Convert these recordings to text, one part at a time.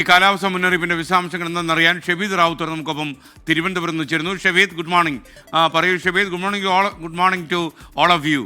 ഈ കാലാവസ്ഥ മുന്നറിയിപ്പിന്റെ വിശദാംശങ്ങൾ എന്തെന്നറിയാൻ ഷബീദ് റാവുത്തർ നമുക്കൊപ്പം തിരുവനന്തപുരം നിന്ന് ചേരുന്നു. ഷബീദ് ഗുഡ് മോർണിംഗ് പറയൂ Shabeed good morning all good morning to all of you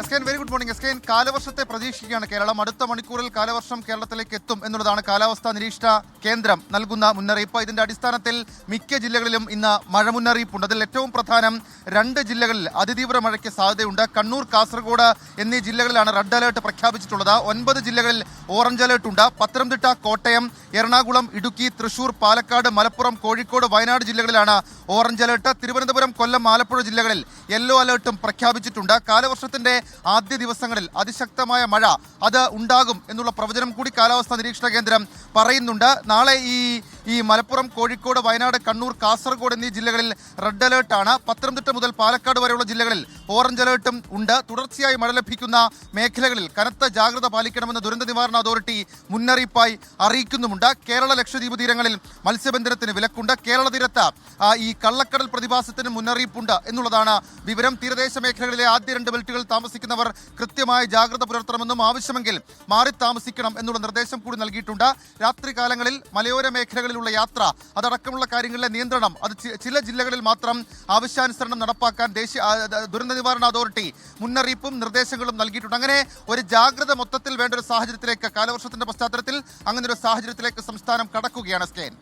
S K very good morning S K കാലവർഷത്തെ പ്രതീക്ഷിക്കുകയാണ് കേരളം. അടുത്ത മണിക്കൂറിൽ കാലവർഷം കേരളത്തിലേക്ക് എത്തും എന്നുള്ളതാണ് കാലാവസ്ഥാ നിരീക്ഷണ കേന്ദ്രം നൽകുന്ന മുന്നറിയിപ്പ്. ഇതിന്റെ അടിസ്ഥാനത്തിൽ മിക്ക ജില്ലകളിലും ഇന്ന് മഴ മുന്നറിയിപ്പുണ്ട്. അതിൽ ഏറ്റവും പ്രധാനം രണ്ട് ജില്ലകളിൽ അതിതീവ്ര മഴയ്ക്ക് സാധ്യതയുണ്ട്. കണ്ണൂർ കാസർഗോഡ് എന്നീ ജില്ലകളിലാണ് റെഡ് അലേർട്ട് പ്രഖ്യാപിച്ചിട്ടുള്ളത്. ഒൻപത് ജില്ലകളിൽ ഓറഞ്ച് അലേർട്ട് ഉണ്ട്. പത്തനംതിട്ട കോട്ടയം എറണാകുളം ഇടുക്കി തൃശൂർ പാലക്കാട് മലപ്പുറം കോഴിക്കോട് വയനാട് ജില്ലകളിലാണ് ഓറഞ്ച് അലേർട്ട്. തിരുവനന്തപുരം കൊല്ലം ആലപ്പുഴ ജില്ലകളിൽ യെല്ലോ അലേർട്ടും പ്രഖ്യാപിച്ചിട്ടുണ്ട്. കാലവർഷത്തിന്റെ ആദ്യ ദിവസങ്ങളിൽ അതിശക്തമായ മഴ അത് ഉണ്ടാകും എന്നുള്ള പ്രവചനം കൂടി കാലാവസ്ഥാ നിരീക്ഷണ കേന്ദ്രം പറയുന്നുണ്ട്. നാളെ ഈ ഈ മലപ്പുറം കോഴിക്കോട് വയനാട് കണ്ണൂർ കാസർഗോഡ് എന്നീ ജില്ലകളിൽ റെഡ് അലേർട്ടാണ് പത്തനംതിട്ട മുതൽ പാലക്കാട് വരെയുള്ള ജില്ലകളിൽ ഓറഞ്ച് അലേർട്ടും ഉണ്ട്. തുടർച്ചയായി മഴ ലഭിക്കുന്ന മേഖലകളിൽ കനത്ത ജാഗ്രത പാലിക്കണമെന്ന് ദുരന്ത നിവാരണ അതോറിറ്റി മുന്നറിയിപ്പായി അറിയിക്കുന്നുമുണ്ട്. കേരള ലക്ഷദ്വീപ് തീരങ്ങളിൽ മത്സ്യബന്ധനത്തിന് വിലക്കുണ്ട്. കേരള തീരത്ത് ഈ കള്ളക്കടൽ പ്രതിഭാസത്തിന് മുന്നറിയിപ്പുണ്ട് എന്നുള്ളതാണ് വിവരം. തീരദേശ മേഖലകളിലെ ആദ്യ രണ്ട് ബെൽറ്റുകൾ താമസിക്കുന്നവർ കൃത്യമായ ജാഗ്രത പുലർത്തണമെന്നും ആവശ്യമെങ്കിൽ മാറി താമസിക്കണം എന്നുള്ള നിർദ്ദേശം കൂടി നൽകിയിട്ടുണ്ട്. രാത്രികാലങ്ങളിൽ മലയോര മേഖലകളിലുള്ള യാത്ര അതടക്കമുള്ള കാര്യങ്ങളിലെ നിയന്ത്രണം അത് ചില ജില്ലകളിൽ മാത്രം ആവശ്യാനുസരണം നടപ്പാക്കാൻ ദേശീയ ദുരന്ത നിവാരണ അതോറിറ്റി മുന്നറിയിപ്പും നിർദ്ദേശങ്ങളും നൽകിയിട്ടുണ്ട്. അങ്ങനെ ഒരു ജാഗ്രത മൊത്തത്തിൽ വേണ്ട ഒരു സാഹചര്യത്തിലേക്ക് കാലവർഷത്തിന്റെ പശ്ചാത്തലത്തിൽ അങ്ങനെ ഒരു സാഹചര്യത്തിലേക്ക് സംസ്ഥാനം കടക്കുകയാണ് സ്കെയിൻ